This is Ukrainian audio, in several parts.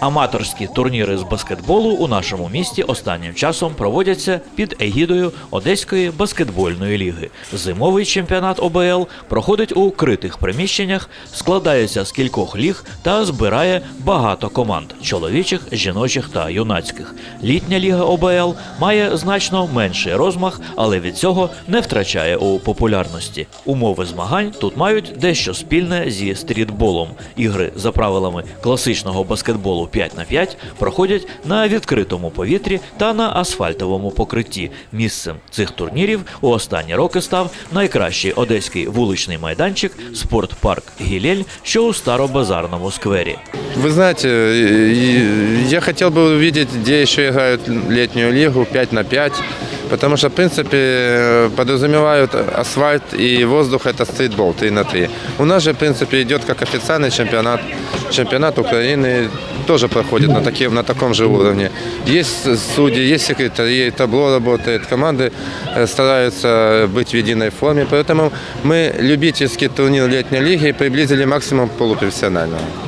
Аматорські турніри з баскетболу у нашому місті останнім часом проводяться під егідою Одеської баскетбольної ліги. Зимовий чемпіонат ОБЛ проходить у критих приміщеннях, складається з кількох ліг та збирає багато команд чоловічих, жіночих та юнацьких. Літня ліга ОБЛ має значно менший розмах, але від цього не втрачає у популярності. Умови змагань тут мають дещо спільне зі стрітболом. Ігри за правилами класичного баскетболу 5 на 5 проходять на відкритому повітрі та на асфальтовому покритті. Місцем цих турнірів у останні роки став найкращий одеський вуличний майданчик спортпарк Гілель, що у старобазарному сквері. Ви знаєте, я хотів би увидеть, де ще грають літню лігу 5 на 5, потому что, в принципе, подразумевают асфальт и воздух – это стритбол 3 на 3. У нас же, в принципе, идет как официальный чемпионат, чемпионат Украины тоже проходит на, таким, на таком же уровне. Есть судьи, есть секретари, табло работает, команды э, стараются быть в единой форме, поэтому мы любительский турнир летней лиги приблизили максимум к полупрофессиональному.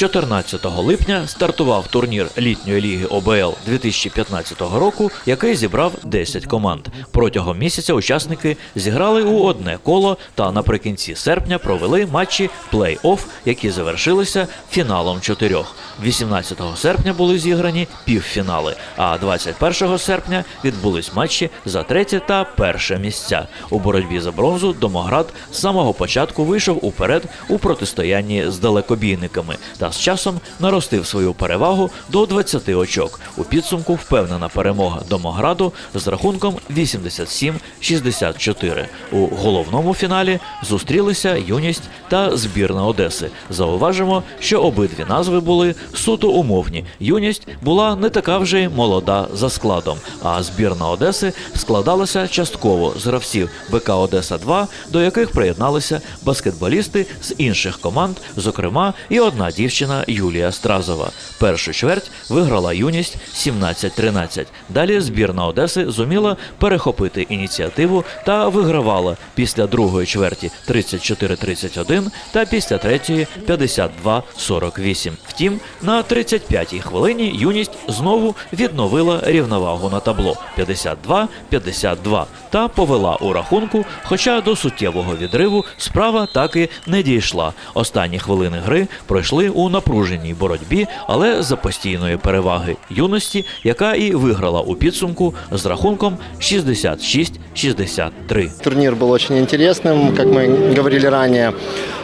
14 липня стартував турнір літньої ліги ОБЛ 2015 року, який зібрав 10 команд. Протягом місяця учасники зіграли у одне коло та наприкінці серпня провели матчі плей-офф, які завершилися фіналом чотирьох. 18 серпня були зіграні півфінали, а 21 серпня відбулись матчі за третє та перше місця. У боротьбі за бронзу Домоград з самого початку вийшов уперед у протистоянні з далекобійниками та з часом наростив свою перевагу до 20 очок. У підсумку впевнена перемога Домограду з рахунком 87-64. У головному фіналі зустрілися юність та збірна Одеси. Зауважимо, що обидві назви були суто умовні. Юність була не така вже й молода за складом, а збірна Одеси складалася частково з гравців БК Одеса 2 до яких приєдналися баскетболісти з інших команд, зокрема і одна дівчина Юлія Стразова. Першу чверть виграла юність 17-13. Далі збірна Одеси зуміла перехопити ініціативу та вигравала після другої чверті 34-31 та після третьої 52-48. Втім, на 35-й хвилині юність знову відновила рівновагу на табло 52-52 та повела у рахунку, хоча до суттєвого відриву справа так і не дійшла. Останні хвилини гри пройшли у напруженій боротьбі, але за постійної переваги юності, яка і виграла у підсумку з рахунком 66-63. Турнир был очень интересным, как мы говорили ранее.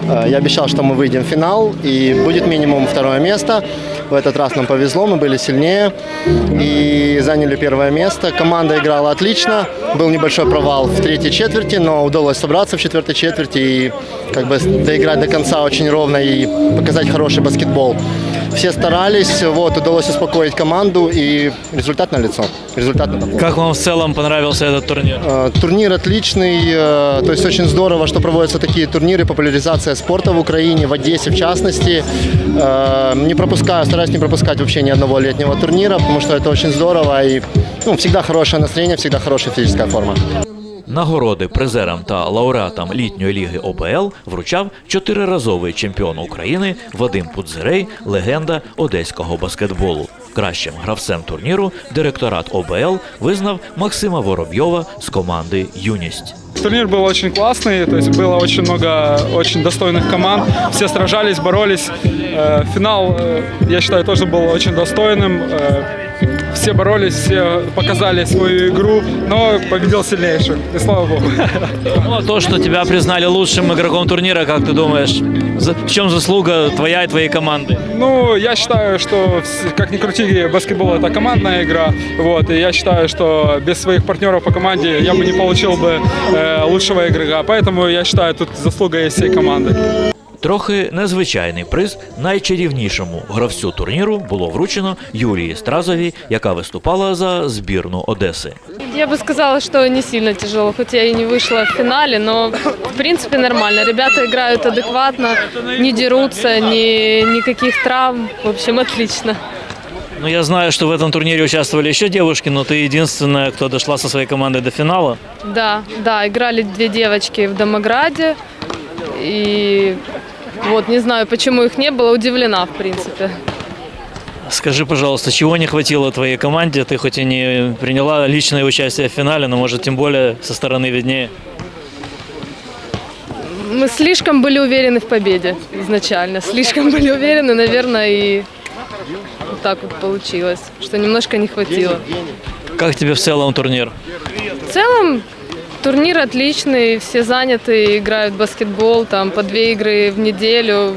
Э, Я обещал, что мы выйдем в финал и будет минимум второе место. В этот раз нам повезло, мы были сильнее и заняли первое место. Команда играла отлично, был небольшой провал в третьей четверти, но удалось собраться в четвертой четверти и как бы доиграть до конца очень ровно и показать хороший баскетбол. Все старались, вот, удалось успокоить команду и результат на лицо. Результат на. Как вам в целом понравился этот турнир? Э, Турнир отличный, э, то есть очень здорово, что проводятся такие турниры, популяризация спорта в Украине, в Одессе в частности. Э, Не пропускаю, стараюсь не пропускать вообще ни одного летнего турнира, потому что это очень здорово и ну, всегда хорошее настроение, всегда хорошая физическая форма. Нагороди призерам та лауреатам літньої ліги ОБЛ вручав чотириразовий чемпіон України Вадим Пудзирей, легенда одеського баскетболу. Кращим гравцем турніру директорат ОБЛ визнав Максима Воробйова з команди Юність. Турнир был очень классный, то есть было очень много очень достойных команд. Все сражались, боролись. Э, Финал, э, я считаю, тоже был очень достойным. Все боролись, все показали свою игру, но победил сильнейший. И слава богу. Ну, а то, что тебя признали лучшим игроком турнира, как ты думаешь, в чем заслуга твоя и твоей команды? Ну, я считаю, что, как ни крути, баскетбол это командная игра. Вот, и я считаю, что без своих партнеров по команде я бы не получил бы э, лучшего игрока. Поэтому я считаю, тут заслуга есть всей команды. Трохи незвичайний приз найчарівнішому гравцю турніру було вручено Юлії Стразовій, яка виступала за збірну Одеси. Я бы сказала, что не сильно тяжело, хоть я и не вышла в финале, но в принципе нормально. Ребята играют адекватно, не дерутся, ни, никаких травм. В общем, отлично. Ну, я знаю, что в этом турнире участвовали еще девушки, но ты единственная, кто дошла со своей командой до финала. Да, да, играли две девочки в Домограде. И вот не знаю, почему их не было, удивлена, в принципе. Скажи, пожалуйста, чего не хватило твоей команде? Ты хоть и не приняла личное участие в финале, но, может, тем более со стороны виднее. Мы слишком были уверены в победе изначально. Слишком были уверены, наверное, и вот так вот получилось, что немножко не хватило. Как тебе в целом турнир? В целом турнир отличный, все заняты, играют в баскетбол, там по две игры в неделю.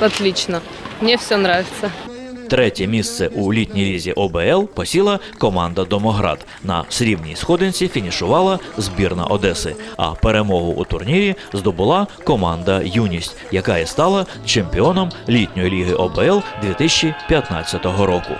Отлично. Мне все нравится. Третє місце у літній лізі ОБЛ посіла команда Домоград. На срібній сходинці фінішувала збірна Одеси. А перемогу у турнірі здобула команда Юність, яка і стала чемпіоном літньої ліги ОБЛ 2015 року.